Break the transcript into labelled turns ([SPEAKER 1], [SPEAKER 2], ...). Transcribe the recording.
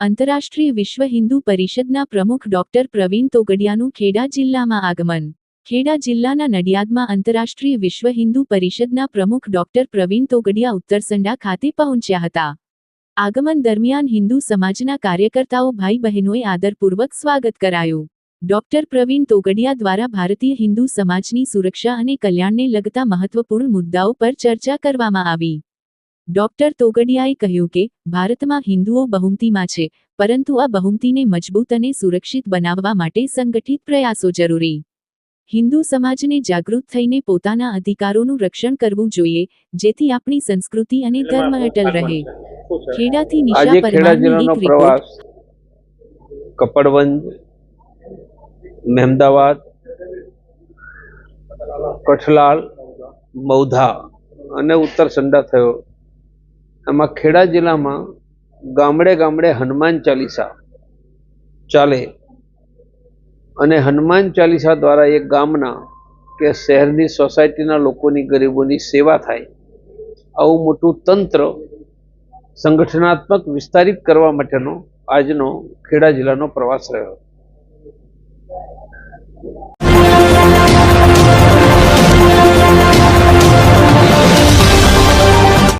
[SPEAKER 1] આંતરરાષ્ટ્રીય વિશ્વ હિન્દુ પરિષદના પ્રમુખ ડોક્ટર પ્રવીણ તોગડિયાનું ખેડા જિલ્લામાં આગમન. ખેડા જિલ્લાના નડિયાદમાં આંતરરાષ્ટ્રીય વિશ્વ હિન્દુ પરિષદના પ્રમુખ ડોક્ટર પ્રવીણ તોગડિયા ઉત્તરસંડા ખાતે પહોંચ્યા હતા. આગમન દરમિયાન હિન્દુ સમાજના કાર્યકર્તાઓ ભાઈ બહેનોએ આદરપૂર્વક સ્વાગત કરાયું. ડોક્ટર પ્રવીણ તોગડિયા દ્વારા ભારતીય હિન્દુ સમાજની સુરક્ષા અને કલ્યાણને લગતા મહત્વપૂર્ણ મુદ્દાઓ પર ચર્ચા કરવામાં આવી. ડોક્ટર તોગડિયાએ કહ્યું કે ભારતમાં હિન્દુઓ બહુમતીમાં છે પરંતુ આ બહુમતીને મજબૂત અને સુરક્ષિત બનાવવા માટે સંગઠિત પ્રયાસો જરૂરી. હિન્દુ સમાજને જાગૃત થઈને પોતાના અધિકારોનું રક્ષણ કરવું જોઈએ જેથી આપણી સંસ્કૃતિ અને ધર્મ અટલ રહે. ખેડાથી નિશા પરમારની એક
[SPEAKER 2] પ્રવાસ કપડવંજ મહેમદાવાદ કઠલાલ મૌધા અને ઉત્તર સંડા થયો. એમાં ખેડા જિલ્લામાં ગામડે ગામડે હનુમાન ચાલીસા ચાલે અને હનુમાન ચાલીસા દ્વારા એક ગામના કે શહેરની સોસાયટીના લોકોની ગરીબોની સેવા થાય. આવું મોટું તંત્ર સંગઠનાત્મક વિસ્તારિત કરવા માટેનો આજનો ખેડા જિલ્લાનો પ્રવાસ રહ્યો.